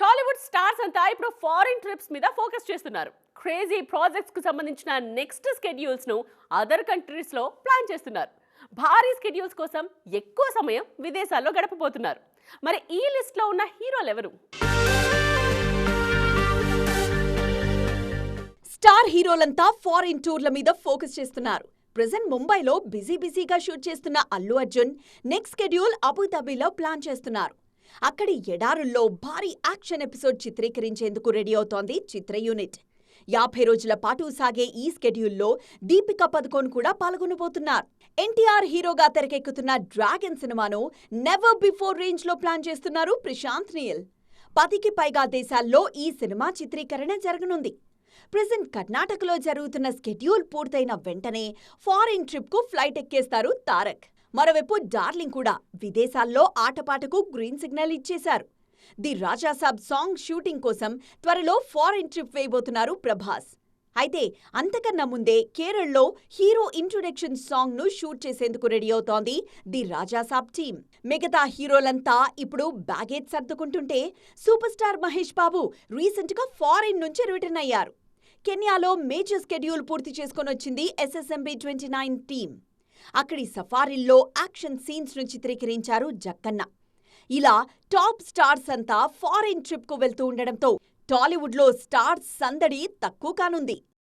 Tollywood stars అంతా ఇప్పుడు foreign trips మీద ఫోకస్ చేస్తున్నారు. క్రేజీ ప్రాజెక్ట్స్కు సంబంధించిన నెక్స్ట్ స్కెడ్యూల్స్ను అదర్ కంట్రీస్లో ప్లాన్ చేస్తున్నారు. భారీ స్కెడ్యూల్స్ కోసం ఎక్కువ సమయం విదేశాల్లో గడపబోతున్నారు. మరి ఈ లిస్ట్లో ఉన్న హీరోలు ఎవరు? స్టార్ హీరోలంతా ఫారిన్ టూర్ల మీద ఫోకస్ చేస్తున్నారు. ప్రజెంట్ ముంబైలో బిజీ బిజీగా షూట్ చేస్తున్న అల్లు అర్జున్ నెక్స్ట్ షెడ్యూల్ అబుదాబిలో ప్లాన్ చేస్తున్నారు. అక్కడి ఎడారుల్లో భారీ యాక్షన్ ఎపిసోడ్ చిత్రీకరించేందుకు రెడీ అవుతోంది చిత్ర యూనిట్. యాభై రోజుల పాటు సాగే ఈ స్కెడ్యూల్లో దీపికా పదుకోన్ కూడా పాల్గొనబోతున్నారు. ఎన్టీఆర్ హీరోగా తెరకెక్కుతున్న డ్రాగన్ సినిమాను నెవర్ బిఫోర్ రేంజ్లో ప్లాన్ చేస్తున్నారు ప్రశాంత్ నీల్. పదికి పైగా దేశాల్లో ఈ సినిమా చిత్రీకరణ జరగనుంది. ప్రజెంట్ కర్ణాటకలో జరుగుతున్న స్కెడ్యూల్ పూర్తయిన వెంటనే ఫారిన్ ట్రిప్కు ఫ్లైట్ ఎక్కేస్తారు తారక్. మరోవైపు డార్లింగ్ కూడా విదేశాల్లో ఆటపాటకు గ్రీన్ సిగ్నల్ ఇచ్చేశారు. ది రాజాసాబ్ సాంగ్ షూటింగ్ కోసం త్వరలో ఫారిన్ ట్రిప్ వేయబోతున్నారు ప్రభాస్. అయితే అంతకన్నా ముందే కేరళలో హీరో ఇంట్రొడక్షన్ సాంగ్ను షూట్ చేసేందుకు రెడీ అవుతోంది ది రాజాసాబ్ టీం మిగతా హీరోలంతా ఇప్పుడు బ్యాగేజ్ సర్దుకుంటుంటే సూపర్ స్టార్ మహేష్ బాబు రీసెంట్గా ఫారిన్ నుంచి రిటర్న్ అయ్యారు. కెన్యాలో మేజర్ స్కెడ్యూల్ పూర్తి చేసుకొని వచ్చింది ఎస్ఎస్ఎంబి ట్వంటీ నైన్ టీం అక్కడి సఫారీల్లో యాక్షన్ సీన్స్ను చిత్రీకరించారు జక్కన్న. ఇలా టాప్ స్టార్స్ అంతా ఫారిన్ ట్రిప్కు వెళ్తూ ఉండడంతో టాలీవుడ్లో స్టార్స్ సందడి తక్కువ కానుంది.